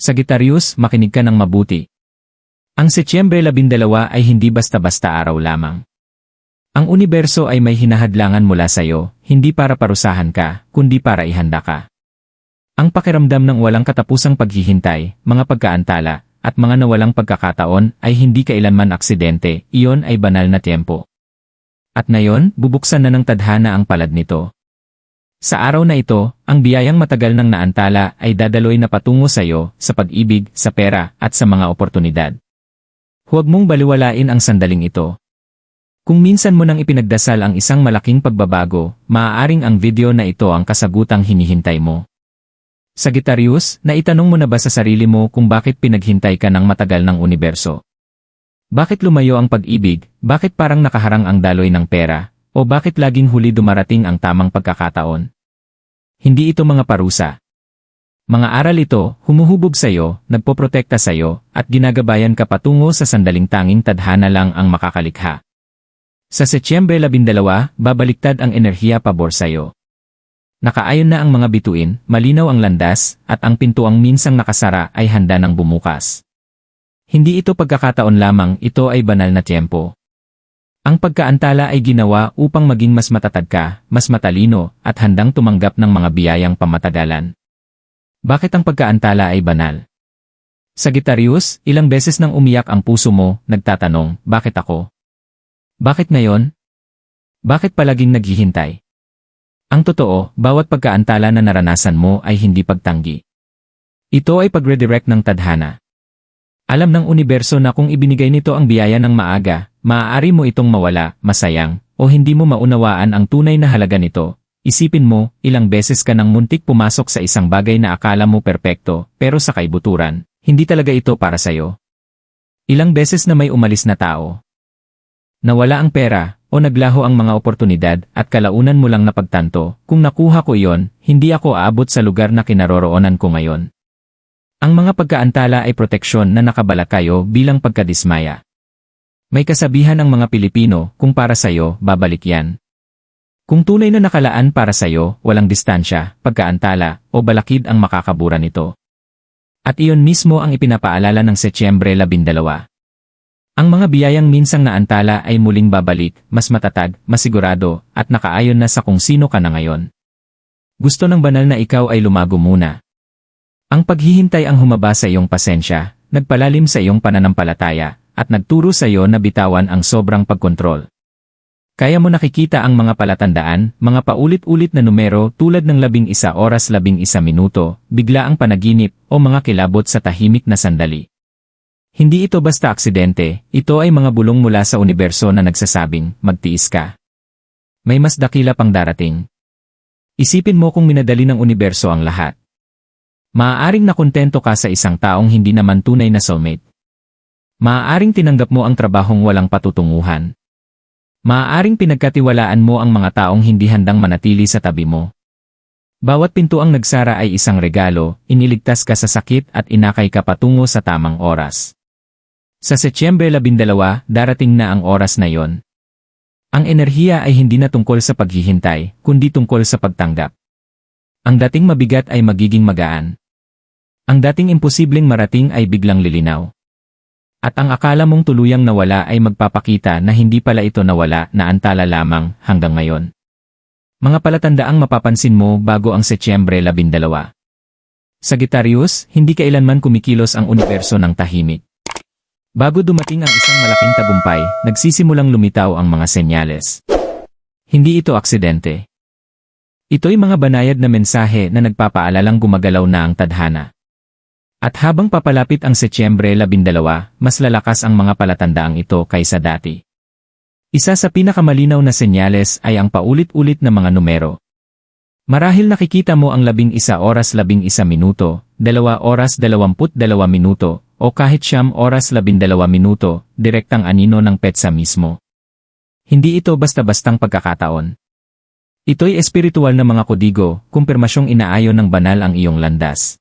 Sagittarius, makinig ka ng mabuti. Ang Setyembre 12 ay hindi basta-basta araw lamang. Ang universo ay may hinahadlangan mula sa iyo, hindi para parusahan ka, kundi para ihanda ka. Ang pakiramdam ng walang katapusang paghihintay, mga pagkaantala, at mga nawalang pagkakataon ay hindi kailanman aksidente, iyon ay banal na tiempo. At ngayon, bubuksan na ng tadhana ang palad nito. Sa araw na ito, ang biyayang matagal nang naantala ay dadaloy na patungo sa iyo, sa pag-ibig, sa pera, at sa mga oportunidad. Huwag mong baliwalain ang sandaling ito. Kung minsan mo nang ipinagdasal ang isang malaking pagbabago, maaaring ang video na ito ang kasagutang hinihintay mo. Sagittarius, naitanong mo na ba sa sarili mo kung bakit pinaghintay ka ng matagal ng universo? Bakit lumayo ang pag-ibig, bakit parang nakaharang ang daloy ng pera, o bakit laging huli dumarating ang tamang pagkakataon? Hindi ito mga parusa. Mga aral ito, humuhubog sa iyo, nagpoprotekta sa iyo, at ginagabayan ka patungo sa sandaling tanging tadhana lang ang makakalikha. Sa Setyembre 12, babaliktad ang enerhiya pabor sa iyo. Nakaayon na ang mga bituin, malinaw ang landas, at ang pintuang minsang nakasara ay handa ng bumukas. Hindi ito pagkakataon lamang, ito ay banal na tiyempo. Ang pagkaantala ay ginawa upang maging mas matatag ka, mas matalino, at handang tumanggap ng mga biyayang pamatagalan. Bakit ang pagkaantala ay banal? Sagittarius, ilang beses nang umiyak ang puso mo, nagtatanong, bakit ako? Bakit ngayon? Bakit palaging naghihintay? Ang totoo, bawat pagkaantala na naranasan mo ay hindi pagtanggi. Ito ay pag-redirect ng tadhana. Alam ng universo na kung ibinigay nito ang biyaya ng maaga, maaari mo itong mawala, masayang, o hindi mo maunawaan ang tunay na halaga nito. Isipin mo, ilang beses ka nang muntik pumasok sa isang bagay na akala mo perpekto, pero sa kaibuturan, hindi talaga ito para sa'yo. Ilang beses na may umalis na tao, Nawala ang pera, o naglaho ang mga oportunidad at kalaunan mo lang napagtanto, kung nakuha ko iyon, hindi ako aabot sa lugar na kinaroroonan ko ngayon. Ang mga pagkaantala ay proteksyon na nakabala kayo bilang pagkadismaya. May kasabihan ang mga Pilipino, kung para sa'yo, babalik yan. Kung tunay na nakalaan para sa'yo, walang distansya, pagkaantala, o balakid ang makakabura nito. At iyon mismo ang ipinapaalala ng Setyembre 12. Ang mga biyayang minsang naantala ay muling babalik, mas matatag, masigurado, at nakaayon na sa kung sino ka na ngayon. Gusto ng banal na ikaw ay lumago muna. Ang paghihintay ang humaba sa iyong pasensya, nagpalalim sa iyong pananampalataya, at nagturo sa iyo na bitawan ang sobrang pagkontrol. Kaya mo nakikita ang mga palatandaan, mga paulit-ulit na numero tulad ng labing isa oras labing isa minuto, bigla ang panaginip, o mga kilabot sa tahimik na sandali. Hindi ito basta aksidente, ito ay mga bulong mula sa universo na nagsasabing, magtiis ka. May mas dakila pang darating. Isipin mo kung minadali ng universo ang lahat. Maaaring nakontento ka sa isang taong hindi naman tunay na soulmate. Maaaring tinanggap mo ang trabahong walang patutunguhan. Maaaring pinagkatiwalaan mo ang mga taong hindi handang manatili sa tabi mo. Bawat pinto ang nagsara ay isang regalo, iniligtas ka sa sakit at inakay ka patungo sa tamang oras. Sa Setyembre 12, darating na ang oras na yon. Ang enerhiya ay hindi na tungkol sa paghihintay, kundi tungkol sa pagtanggap. Ang dating mabigat ay magiging magaan. Ang dating imposibleng marating ay biglang lilinaw. At ang akala mong tuluyang nawala ay magpapakita na hindi pala ito nawala na antala lamang hanggang ngayon. Mga palatandaang mapapansin mo bago ang Setyembre 12. Sagittarius, hindi kailanman kumikilos ang universo ng tahimik. Bago dumating ang isang malaking tagumpay, nagsisimulang lumitaw ang mga senyales. Hindi ito aksidente. Ito'y mga banayad na mensahe na nagpapaalalang gumagalaw na ang tadhana. At habang papalapit ang Setyembre 12, mas lalakas ang mga palatandaang ito kaysa dati. Isa sa pinakamalinaw na senyales ay ang paulit-ulit na mga numero. Marahil nakikita mo ang labing isa oras labing isa minuto, dalawa oras dalawamput dalawa minuto, o kahit siyam oras labindalawa minuto, direktang anino ng petsa mismo. Hindi ito basta-bastang pagkakataon. Ito'y espiritual na mga kodigo, kumpirmasyong inaayon ng banal ang iyong landas.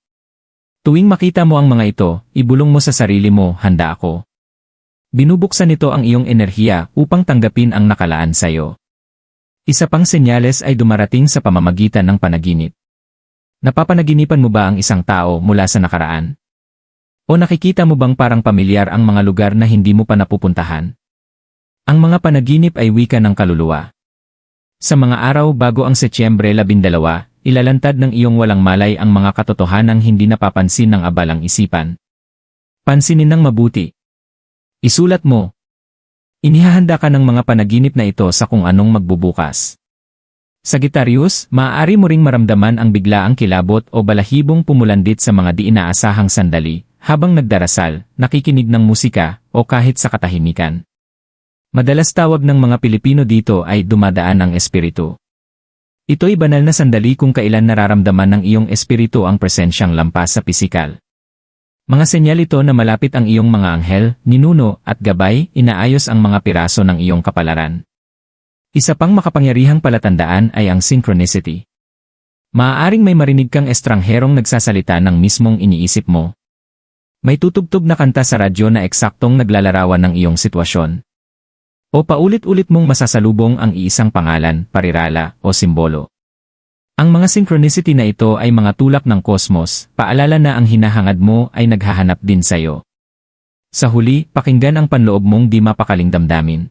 Tuwing makita mo ang mga ito, ibulong mo sa sarili mo, handa ako. Binubuksan nito ang iyong enerhiya upang tanggapin ang nakalaan sa iyo. Isa pang senyales ay dumarating sa pamamagitan ng panaginip. Napapanaginipan mo ba ang isang tao mula sa nakaraan? O nakikita mo bang parang pamilyar ang mga lugar na hindi mo pa napupuntahan? Ang mga panaginip ay wika ng kaluluwa. Sa mga araw bago ang Setyembre 12, ilalantad ng iyong walang malay ang mga katotohanang hindi napapansin ng abalang isipan. Pansinin ng mabuti. Isulat mo. Inihahanda ka ng mga panaginip na ito sa kung anong magbubukas. Sagittarius, maaari mo ring maramdaman ang biglaang kilabot o balahibong pumulandit sa mga di inaasahang sandali, habang nagdarasal, nakikinig ng musika, o kahit sa katahimikan. Madalas tawag ng mga Pilipino dito ay dumadaan ang espiritu. Ito'y banal na sandali kung kailan nararamdaman ng iyong espiritu ang presensyang lampas sa pisikal. Mga senyal ito na malapit ang iyong mga anghel, ninuno, at gabay, inaayos ang mga piraso ng iyong kapalaran. Isa pang makapangyarihang palatandaan ay ang synchronicity. Maaaring may marinig kang estrangherong nagsasalita ng mismong iniisip mo. May tutugtog na kanta sa radyo na eksaktong naglalarawan ng iyong sitwasyon. O paulit-ulit mong masasalubong ang iisang pangalan, parirala, o simbolo. Ang mga synchronicity na ito ay mga tulak ng kosmos, paalala na ang hinahangad mo ay naghahanap din sa'yo. Sa huli, pakinggan ang panloob mong di mapakaling damdamin.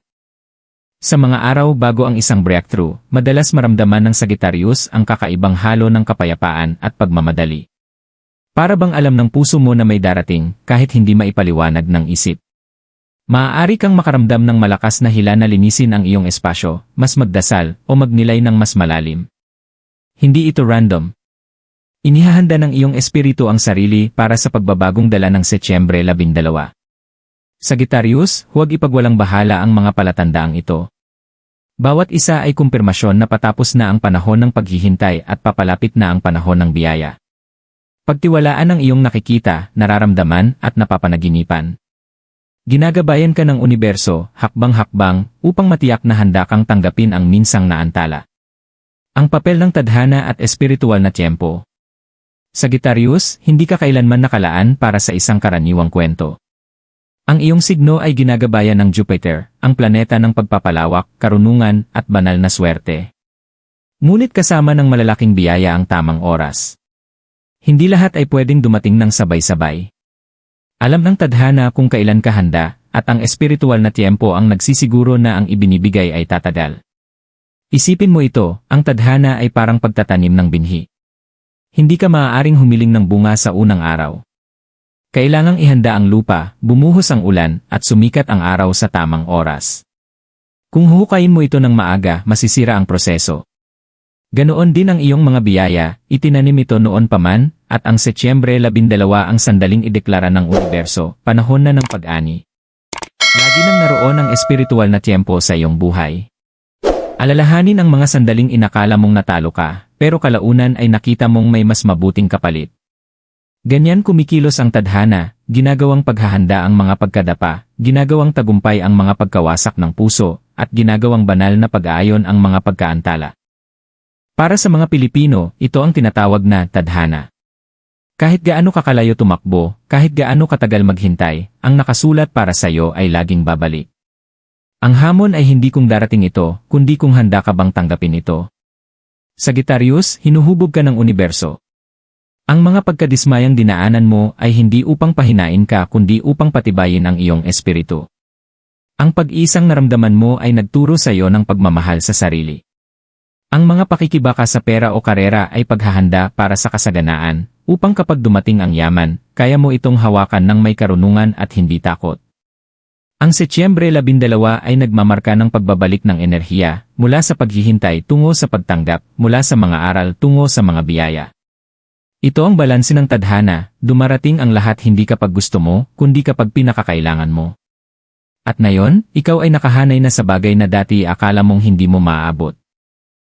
Sa mga araw bago ang isang breakthrough, madalas maramdaman ng Sagittarius ang kakaibang halo ng kapayapaan at pagmamadali. Para bang alam ng puso mo na may darating kahit hindi maipaliwanag ng isip. Maaari kang makaramdam ng malakas na hila na linisin ang iyong espasyo, mas magdasal, o magnilay ng mas malalim. Hindi ito random. Inihahanda ng iyong espiritu ang sarili para sa pagbabagong dala ng Setyembre 12. Sagittarius, huwag ipagwalang bahala ang mga palatandaang ito. Bawat isa ay kumpirmasyon na patapos na ang panahon ng paghihintay at papalapit na ang panahon ng biyaya. Pagtiwalaan ang iyong nakikita, nararamdaman at napapanaginipan. Ginagabayan ka ng universo, hakbang-hakbang, upang matiyak na handa kang tanggapin ang minsang naantala. Ang papel ng tadhana at espiritual na tiyempo. Sagittarius, hindi ka kailanman nakalaan para sa isang karaniwang kwento. Ang iyong signo ay ginagabayan ng Jupiter, ang planeta ng pagpapalawak, karunungan, at banal na swerte. Ngunit kasama ng malalaking biyaya ang tamang oras. Hindi lahat ay pwedeng dumating ng sabay-sabay. Alam ng tadhana kung kailan ka handa, at ang espiritual na tiempo ang nagsisiguro na ang ibinibigay ay tatagal. Isipin mo ito, ang tadhana ay parang pagtatanim ng binhi. Hindi ka maaaring humiling ng bunga sa unang araw. Kailangang ihanda ang lupa, bumuhos ang ulan, at sumikat ang araw sa tamang oras. Kung hukayin mo ito ng maaga, masisira ang proseso. Ganoon din ang iyong mga biyaya, itinanim ito noon pa man, at ang Setyembre 12 ang sandaling ideklara ng universo, panahon na ng pag-ani. Lagi nang naroon ang espiritual na tiyempo sa iyong buhay. Alalahanin ang mga sandaling inakala mong natalo ka, pero kalaunan ay nakita mong may mas mabuting kapalit. Ganyan kumikilos ang tadhana, ginagawang paghahanda ang mga pagkadapa, ginagawang tagumpay ang mga pagkawasak ng puso, at ginagawang banal na pag-aayon ang mga pagkaantala. Para sa mga Pilipino, ito ang tinatawag na tadhana. Kahit gaano kakalayo tumakbo, kahit gaano katagal maghintay, ang nakasulat para sa iyo ay laging babalik. Ang hamon ay hindi kung darating ito, kundi kung handa ka bang tanggapin ito. Sagittarius, hinuhubog ka ng universo, ang mga pagkadismayang dinaanan mo ay hindi upang pahinain ka kundi upang patibayin ang iyong espiritu. Ang pag-isang naramdaman mo ay nagturo sa iyo ng pagmamahal sa sarili. Ang mga pakikibaka sa pera o karera ay paghahanda para sa kasaganaan, upang kapag dumating ang yaman, kaya mo itong hawakan ng may karunungan at hindi takot. Ang Setyembre 12 ay nagmamarka ng pagbabalik ng enerhiya, mula sa paghihintay tungo sa pagtanggap, mula sa mga aral tungo sa mga biyaya. Ito ang balanse ng tadhana, dumarating ang lahat hindi kapag gusto mo, kundi kapag pinakakailangan mo. At ngayon, ikaw ay nakahanay na sa bagay na dati akala mong hindi mo maaabot.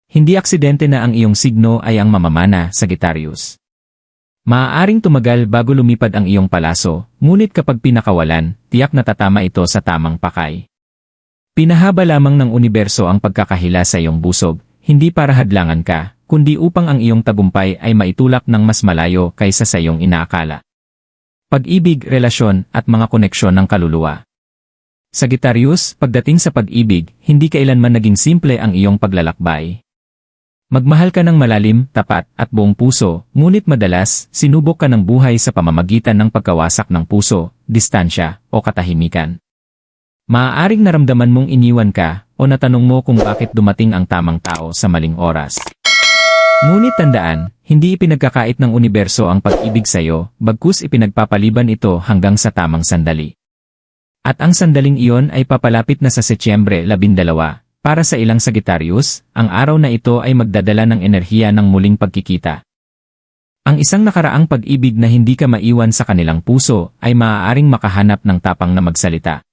Hindi aksidente na ang iyong signo ay ang mamamana, Sagittarius. Maaaring tumagal bago lumipad ang iyong palaso, ngunit kapag pinakawalan, tiyak na tatama ito sa tamang pakay. Pinahaba lamang ng universo ang pagkakahila sa iyong busog, hindi para hadlangan ka, kundi upang ang iyong tagumpay ay maitulak ng mas malayo kaysa sa iyong inaakala. Pag-ibig, relasyon, at mga koneksyon ng kaluluwa. Sagittarius, pagdating sa pag-ibig, hindi kailanman naging simple ang iyong paglalakbay. Magmahal ka ng malalim, tapat, at buong puso, ngunit madalas, sinubok ka ng buhay sa pamamagitan ng pagkawasak ng puso, distansya, o katahimikan. Maaaring naramdaman mong iniwan ka, o natanong mo kung bakit dumating ang tamang tao sa maling oras. Ngunit tandaan, hindi ipinagkakait ng universo ang pag-ibig sa'yo, bagkus ipinagpapaliban ito hanggang sa tamang sandali. At ang sandaling iyon ay papalapit na sa Setyembre 12, para sa ilang Sagittarius, ang araw na ito ay magdadala ng enerhiya ng muling pagkikita. Ang isang nakaraang pag-ibig na hindi ka maiwan sa kanilang puso ay maaaring makahanap ng tapang na magsalita.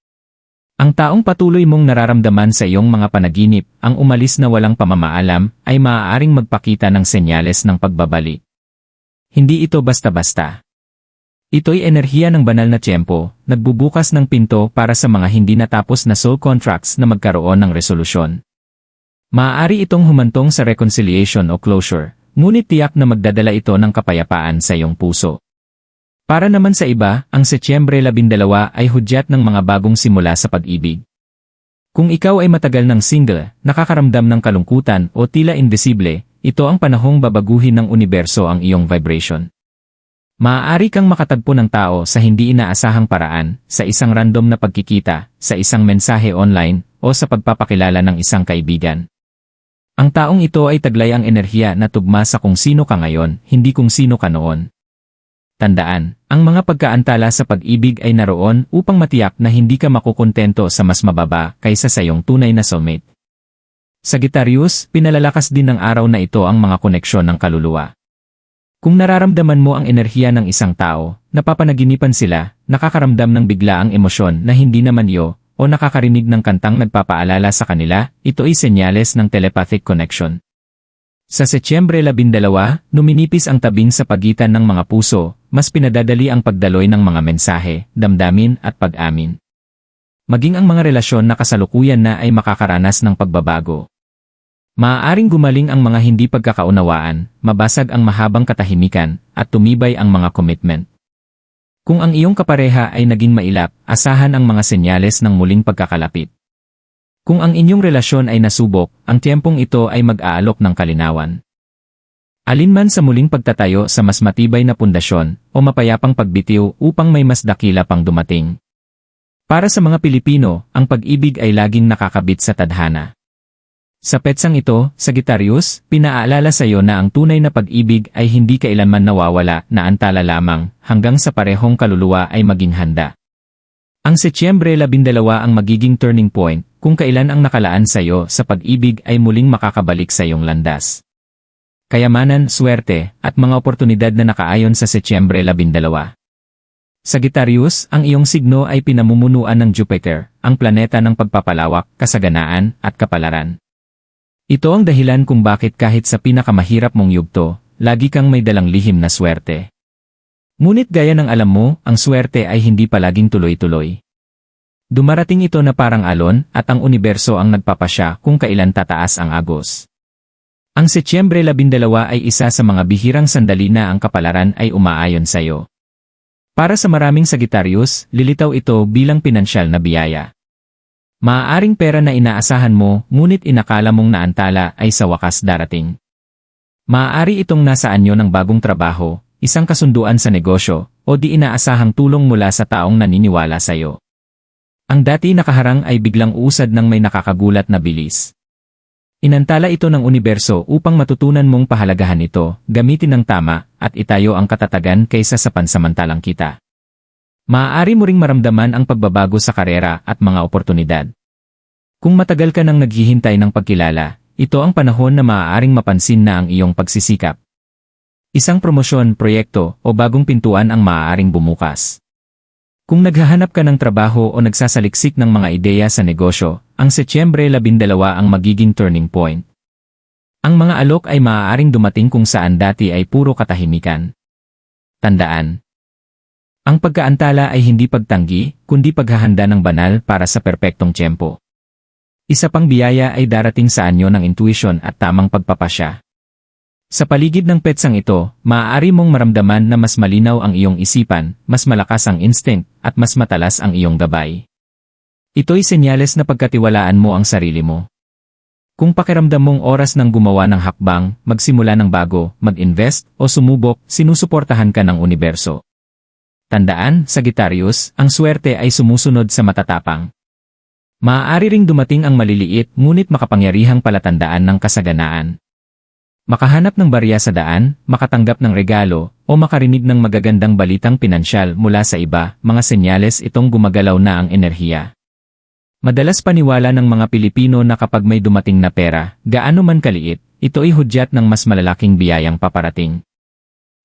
Ang taong patuloy mong nararamdaman sa iyong mga panaginip, ang umalis na walang pamamaalam, ay maaaring magpakita ng senyales ng pagbabalik. Hindi ito basta-basta. Ito'y enerhiya ng banal na tiyempo, nagbubukas ng pinto para sa mga hindi natapos na soul contracts na magkaroon ng resolusyon. Maaari itong humantong sa reconciliation o closure, ngunit tiyak na magdadala ito ng kapayapaan sa iyong puso. Para naman sa iba, ang Setyembre 12 ay hudyat ng mga bagong simula sa pag-ibig. Kung ikaw ay matagal ng single, nakakaramdam ng kalungkutan o tila invisible, ito ang panahong babaguhin ng universo ang iyong vibration. Maaari kang makatagpo ng tao sa hindi inaasahang paraan, sa isang random na pagkikita, sa isang mensahe online, o sa pagpapakilala ng isang kaibigan. Ang taong ito ay taglay ang enerhiya na tugma sa kung sino ka ngayon, hindi kung sino ka noon. Tandaan, ang mga pagkaantala sa pag-ibig ay naroon upang matiyak na hindi ka makukontento sa mas mababa kaysa sa iyong tunay na soulmate. Sagittarius, pinalalakas din ng araw na ito ang mga koneksyon ng kaluluwa. Kung nararamdaman mo ang enerhiya ng isang tao, napapanaginipan sila, nakakaramdam ng bigla ang emosyon na hindi naman iyo, o nakakarinig ng kantang nagpapaalala sa kanila, ito ay senyales ng telepathic connection. Sa Setyembre 12, numinipis ang tabing sa pagitan ng mga puso, mas pinadadali ang pagdaloy ng mga mensahe, damdamin at pag-amin. Maging ang mga relasyon na kasalukuyan na ay makakaranas ng pagbabago. Maaaring gumaling ang mga hindi pagkakaunawaan, mabasag ang mahabang katahimikan, at tumibay ang mga commitment. Kung ang iyong kapareha ay naging mailap, asahan ang mga senyales ng muling pagkakalapit. Kung ang inyong relasyon ay nasubok, ang tiyempong ito ay mag-aalok ng kalinawan. Alinman sa muling pagtatayo sa mas matibay na pundasyon o mapayapang pagbitiw upang may mas dakila pang dumating. Para sa mga Pilipino, ang pag-ibig ay laging nakakabit sa tadhana. Sa petsang ito, Sagittarius, pinaalala sa iyo na ang tunay na pag-ibig ay hindi kailanman nawawala na antala lamang hanggang sa parehong kaluluwa ay maging handa. Ang Setyembre 12 ang magiging turning point kung kailan ang nakalaan sa iyo sa pag-ibig ay muling makakabalik sa iyong landas. Kayamanan, swerte, at mga oportunidad na nakaayon sa Setyembre 12. Sagittarius, ang iyong signo ay pinamumunuan ng Jupiter, ang planeta ng pagpapalawak, kasaganaan, at kapalaran. Ito ang dahilan kung bakit kahit sa pinakamahirap mong yugto, lagi kang may dalang lihim na swerte. Ngunit gaya ng alam mo, ang swerte ay hindi palaging tuloy-tuloy. Dumarating ito na parang alon at ang universo ang nagpapasya kung kailan tataas ang agos. Ang Setyembre 12 ay isa sa mga bihirang sandali na ang kapalaran ay umaayon sa iyo. Para sa maraming Sagittarius, lilitaw ito bilang pinansyal na biyaya. Maaaring pera na inaasahan mo, ngunit inakala mong naantala ay sa wakas darating. Maaari itong nasa anyo ng bagong trabaho, isang kasunduan sa negosyo, o di inaasahang tulong mula sa taong naniniwala sa iyo. Ang dati nakaharang ay biglang usad ng may nakakagulat na bilis. Inantala ito ng universo upang matutunan mong pahalagahan ito, gamitin ng tama, at itayo ang katatagan kaysa sa pansamantalang kita. Maaari mo ring maramdaman ang pagbabago sa karera at mga oportunidad. Kung matagal ka nang naghihintay ng pagkilala, ito ang panahon na maaaring mapansin na ang iyong pagsisikap. Isang promosyon, proyekto, o bagong pintuan ang maaaring bumukas. Kung naghahanap ka ng trabaho o nagsasaliksik ng mga ideya sa negosyo, ang Setyembre 12 ang magiging turning point. Ang mga alok ay maaaring dumating kung saan dati ay puro katahimikan. Tandaan, ang pagkaantala ay hindi pagtanggi, kundi paghahanda ng banal para sa perpektong tiyempo. Isa pang biyaya ay darating sa anyo ng intuition at tamang pagpapasya. Sa paligid ng petsang ito, maaari mong maramdaman na mas malinaw ang iyong isipan, mas malakas ang instinct, at mas matalas ang iyong gabay. Ito'y senyales na pagkatiwalaan mo ang sarili mo. Kung pakiramdam mong oras ng gumawa ng hakbang, magsimula ng bago, mag-invest, o sumubok, sinusuportahan ka ng universo. Tandaan, Sagittarius, ang swerte ay sumusunod sa matatapang. Maaari ring dumating ang maliliit ngunit makapangyarihang palatandaan ng kasaganaan. Makahanap ng barya sa daan, makatanggap ng regalo, o makarinig ng magagandang balitang pinansyal mula sa iba, mga senyales itong gumagalaw na ang enerhiya. Madalas paniwala ng mga Pilipino na kapag may dumating na pera, gaano man kaliit, ito ay hudyat ng mas malalaking biyayang paparating.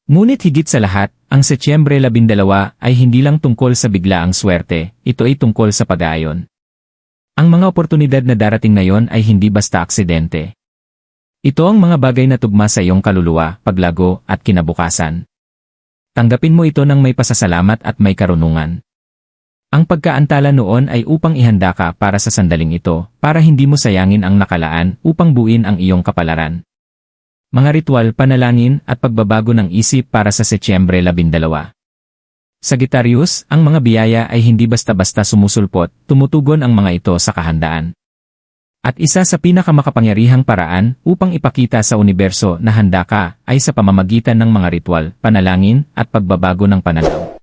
Ngunit higit sa lahat, ang Setyembre 12 ay hindi lang tungkol sa biglaang swerte, ito ay tungkol sa pag-aayon. Ang mga oportunidad na darating ngayon ay hindi basta aksidente. Ito ang mga bagay na tugma sa iyong kaluluwa, paglago, at kinabukasan. Tanggapin mo ito ng may pasasalamat at may karunungan. Ang pagkaantala noon ay upang ihanda ka para sa sandaling ito, para hindi mo sayangin ang nakalaan upang buuin ang iyong kapalaran. Mga ritual, panalangin, at pagbabago ng isip para sa Setyembre 12. Sagittarius, ang mga biyaya ay hindi basta-basta sumusulpot, tumutugon ang mga ito sa kahandaan. At isa sa pinakamakapangyarihang paraan upang ipakita sa universo na handa ka ay sa pamamagitan ng mga ritual, panalangin, at pagbabago ng pananaw.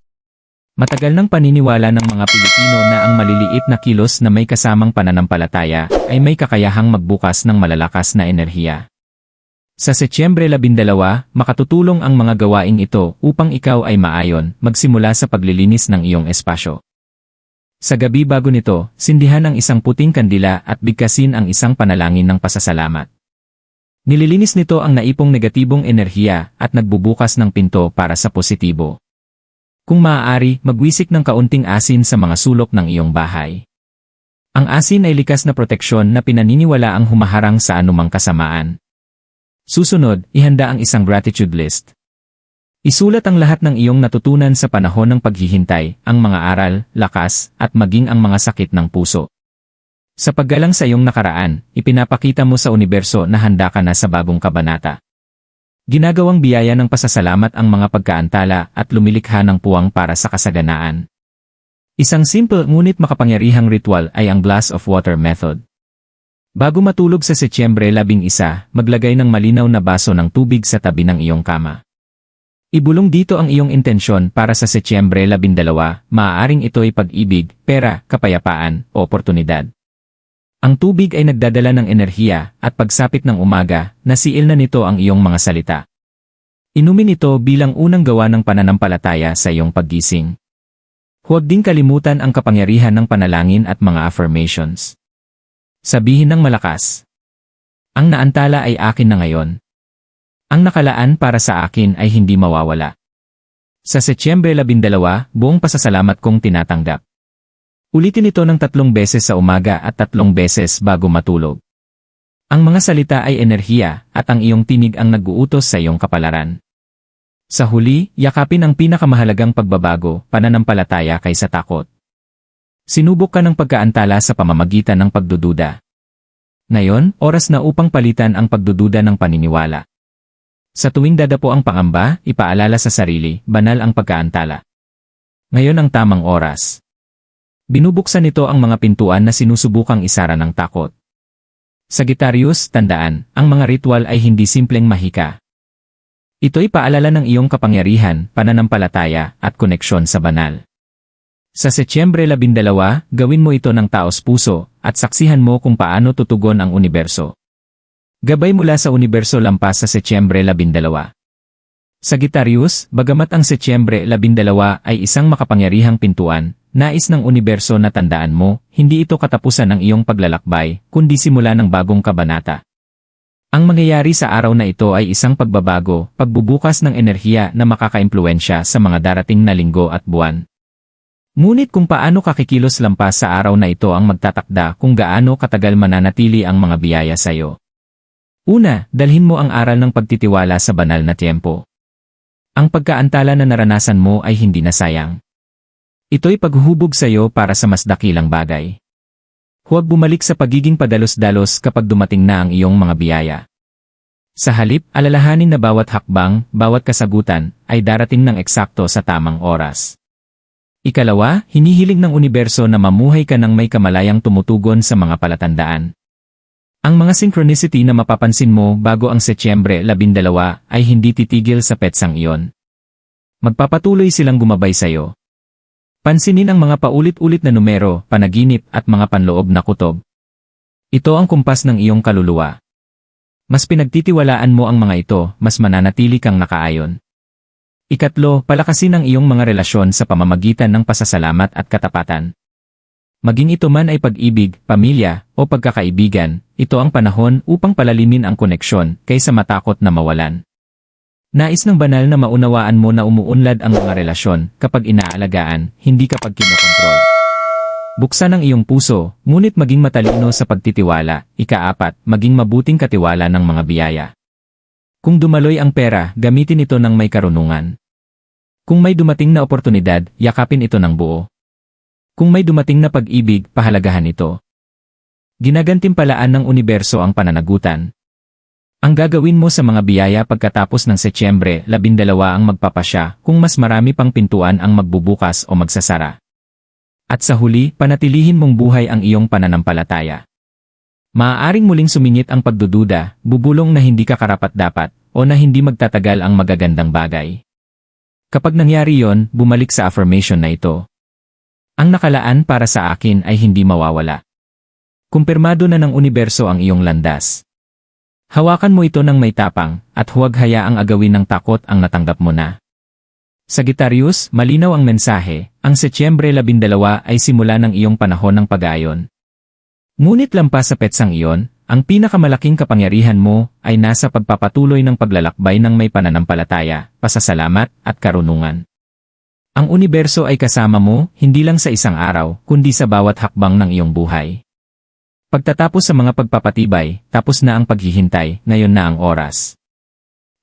Matagal nang paniniwala ng mga Pilipino na ang maliliit na kilos na may kasamang pananampalataya ay may kakayahang magbukas ng malalakas na enerhiya. Sa Setyembre 12, makatutulong ang mga gawaing ito upang ikaw ay maayon, magsimula sa paglilinis ng iyong espasyo. Sa gabi bago nito, sindihan ang isang puting kandila at bigkasin ang isang panalangin ng pasasalamat. Nililinis nito ang naipong negatibong enerhiya at nagbubukas ng pinto para sa positibo. Kung maaari, magwisik ng kaunting asin sa mga sulok ng iyong bahay. Ang asin ay likas na proteksyon na pinaniniwala ang humaharang sa anumang kasamaan. Susunod, ihanda ang isang gratitude list. Isulat ang lahat ng iyong natutunan sa panahon ng paghihintay, ang mga aral, lakas, at maging ang mga sakit ng puso. Sa paggalang sa iyong nakaraan, ipinapakita mo sa universo na handa ka na sa bagong kabanata. Ginagawang biyaya ng pasasalamat ang mga pagkaantala at lumilikha ng puwang para sa kasaganaan. Isang simple ngunit makapangyarihang ritual ay ang glass of water method. Bago matulog sa Setyembre 11, maglagay ng malinaw na baso ng tubig sa tabi ng iyong kama. Ibulong dito ang iyong intensyon para sa Setyembre 12, maaaring ito ay pag-ibig, pera, kapayapaan, o oportunidad. Ang tubig ay nagdadala ng enerhiya at pagsapit ng umaga, nasiil na nito ang iyong mga salita. Inumin ito bilang unang gawa ng pananampalataya sa iyong paggising. Huwag din kalimutan ang kapangyarihan ng panalangin at mga affirmations. Sabihin ng malakas. Ang naantala ay akin na ngayon. Ang nakalaan para sa akin ay hindi mawawala. Sa Setyembre 12, buong pasasalamat kong tinatanggap. Ulitin ito ng tatlong beses sa umaga at tatlong beses bago matulog. Ang mga salita ay enerhiya at ang iyong tinig ang nag-uutos sa iyong kapalaran. Sa huli, yakapin ang pinakamahalagang pagbabago, pananampalataya kaysa takot. Sinubok ka ng pagkaantala sa pamamagitan ng pagdududa. Ngayon, oras na upang palitan ang pagdududa ng paniniwala. Sa tuwing dadapo ang pangamba, ipaalala sa sarili, banal ang pagkaantala. Ngayon ang tamang oras. Binubuksan nito ang mga pintuan na sinusubukang isara ng takot. Sagittarius, tandaan, ang mga ritual ay hindi simpleng mahika. Ito'y paalala ng iyong kapangyarihan, pananampalataya, at koneksyon sa banal. Sa Setyembre 12, gawin mo ito ng taos puso, at saksihan mo kung paano tutugon ang universo. Gabay mula sa universo lampas sa Setyembre 12. Sagittarius, bagamat ang Setyembre 12 ay isang makapangyarihang pintuan, Nais ng universo na tandaan mo, hindi ito katapusan ng iyong paglalakbay, kundi simula ng bagong kabanata. Ang mangyayari sa araw na ito ay isang pagbabago, pagbubukas ng enerhiya na makakaimpluensya sa mga darating na linggo at buwan. Ngunit kung paano kakikilos lampas sa araw na ito ang magtatakda kung gaano katagal mananatili ang mga biyaya sa iyo. Una, dalhin mo ang aral ng pagtitiwala sa banal na tiempo. Ang pagkaantala na naranasan mo ay hindi na sayang. Ito'y paghuhubog sa iyo para sa mas dakilang bagay. Huwag bumalik sa pagiging padalos-dalos kapag dumating na ang iyong mga biyaya. Sa halip, alalahanin na bawat hakbang, bawat kasagutan, ay darating ng eksakto sa tamang oras. Ikalawa, hinihiling ng universo na mamuhay ka ng may kamalayang tumutugon sa mga palatandaan. Ang mga synchronicity na mapapansin mo bago ang Setyembre 12 ay hindi titigil sa petsang iyon. Magpapatuloy silang gumabay sa'yo. Pansinin ang mga paulit-ulit na numero, panaginip at mga panloob na kutob. Ito ang kumpas ng iyong kaluluwa. Mas pinagtitiwalaan mo ang mga ito, mas mananatili kang nakaayon. Ikatlo, palakasin ang iyong mga relasyon sa pamamagitan ng pasasalamat at katapatan. Maging ito man ay pag-ibig, pamilya, o pagkakaibigan, ito ang panahon upang palalimin ang koneksyon kaysa matakot na mawalan. Nais ng banal na maunawaan mo na umuunlad ang mga relasyon kapag inaalagaan, hindi kapag kinokontrol. Buksan ang iyong puso, ngunit maging matalino sa pagtitiwala, ikaapat, maging mabuting katiwala ng mga biyaya. Kung dumaloy ang pera, gamitin ito ng may karunungan. Kung may dumating na oportunidad, yakapin ito ng buo. Kung may dumating na pag-ibig, pahalagahan ito. Ginagantimpalaan ng universo ang pananagutan. Ang gagawin mo sa mga biyaya pagkatapos ng Setyembre 12 ang magpapasya kung mas marami pang pintuan ang magbubukas o magsasara. At sa huli, panatilihin mong buhay ang iyong pananampalataya. Maaaring muling sumingit ang pagdududa, bubulong na hindi ka karapat-dapat, o na hindi magtatagal ang magagandang bagay. Kapag nangyari yon, bumalik sa affirmation na ito. Ang nakalaan para sa akin ay hindi mawawala. Kumpirmado na ng universo ang iyong landas. Hawakan mo ito ng may tapang, at huwag hayaang agawin ng takot ang natanggap mo na. Sagittarius, malinaw ang mensahe, ang Setyembre 12 ay simula ng iyong panahon ng pag-ayon. Ngunit lampas sa petsang iyon, ang pinakamalaking kapangyarihan mo ay nasa pagpapatuloy ng paglalakbay ng may pananampalataya, pasasalamat, at karunungan. Ang universo ay kasama mo, hindi lang sa isang araw, kundi sa bawat hakbang ng iyong buhay. Pagtatapos sa mga pagpapatibay, tapos na ang paghihintay, ngayon na ang oras.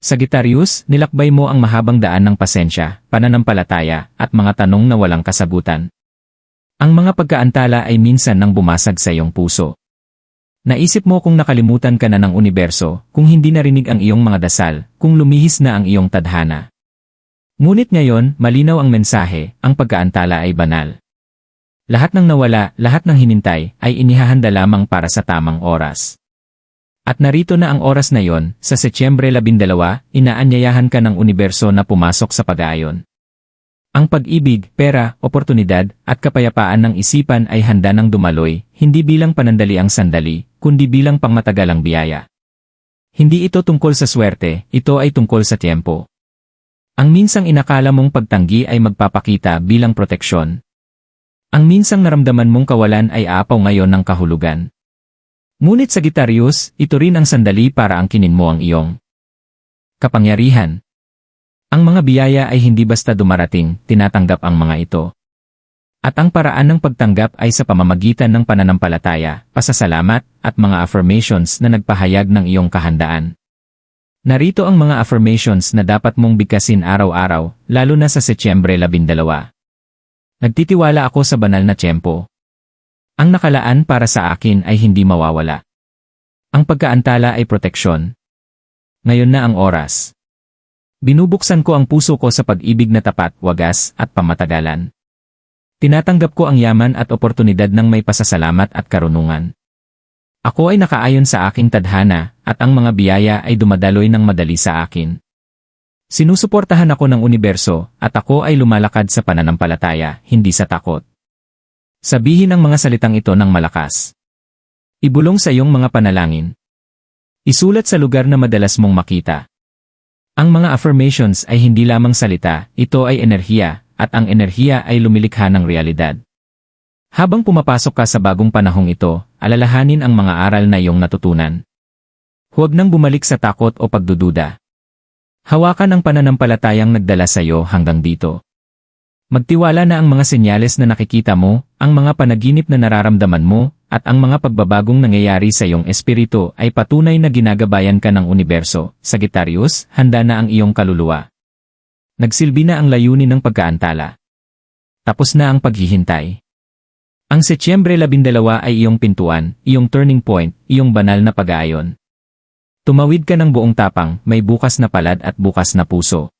Sagittarius, nilakbay mo ang mahabang daan ng pasensya, pananampalataya, at mga tanong na walang kasagutan. Ang mga pagkaantala ay minsan nang bumasag sa iyong puso. Naisip mo kung nakalimutan ka na ng universo, kung hindi narinig ang iyong mga dasal, kung lumihis na ang iyong tadhana. Ngunit ngayon, malinaw ang mensahe, ang pagkaantala ay banal. Lahat ng nawala, lahat ng hinintay, ay inihahanda lamang para sa tamang oras. At narito na ang oras na yon, sa Setyembre 12, inaanyayahan ka ng universo na pumasok sa pag-aayon. Ang pag-ibig, pera, oportunidad, at kapayapaan ng isipan ay handa ng dumaloy, hindi bilang panandaliang sandali, kundi bilang pangmatagalang biyaya. Hindi ito tungkol sa swerte, ito ay tungkol sa tiempo. Ang minsang inakala mong pagtanggi ay magpapakita bilang proteksyon. Ang minsang naramdaman mong kawalan ay aapaw ngayon ng kahulugan. Ngunit sa Gitarius, ito rin ang sandali para angkinin mo ang iyong kapangyarihan. Ang mga biyaya ay hindi basta dumarating, tinatanggap ang mga ito. At ang paraan ng pagtanggap ay sa pamamagitan ng pananampalataya, pasasalamat, at mga affirmations na nagpahayag ng iyong kahandaan. Narito ang mga affirmations na dapat mong bigkasin araw-araw, lalo na sa Setyembre 12. Nagtitiwala ako sa banal na tiyempo. Ang nakalaan para sa akin ay hindi mawawala. Ang pagkaantala ay proteksyon. Ngayon na ang oras. Binubuksan ko ang puso ko sa pag-ibig na tapat, wagas, at pamatagalan. Tinatanggap ko ang yaman at oportunidad ng may pasasalamat at karunungan. Ako ay nakaayon sa aking tadhana, at ang mga biyaya ay dumadaloy ng madali sa akin. Sinusuportahan ako ng universo, at ako ay lumalakad sa pananampalataya, hindi sa takot. Sabihin ang mga salitang ito ng malakas. Ibulong sa iyong mga panalangin. Isulat sa lugar na madalas mong makita. Ang mga affirmations ay hindi lamang salita, ito ay enerhiya, at ang enerhiya ay lumilikha ng realidad. Habang pumapasok ka sa bagong panahong ito, alalahanin ang mga aral na iyong natutunan. Huwag nang bumalik sa takot o pagdududa. Hawakan ang pananampalatayang nagdala sa iyo hanggang dito. Magtiwala na ang mga senyales na nakikita mo, ang mga panaginip na nararamdaman mo, at ang mga pagbabagong nangyayari sa iyong espiritu ay patunay na ginagabayan ka ng universo. Sagittarius, handa na ang iyong kaluluwa. Nagsilbi na ang layunin ng pagkaantala. Tapos na ang paghihintay. Ang Setyembre 12 ay iyong pintuan, iyong turning point, iyong banal na pag-aayon. Tumawid ka ng buong tapang, may bukas na palad at bukas na puso.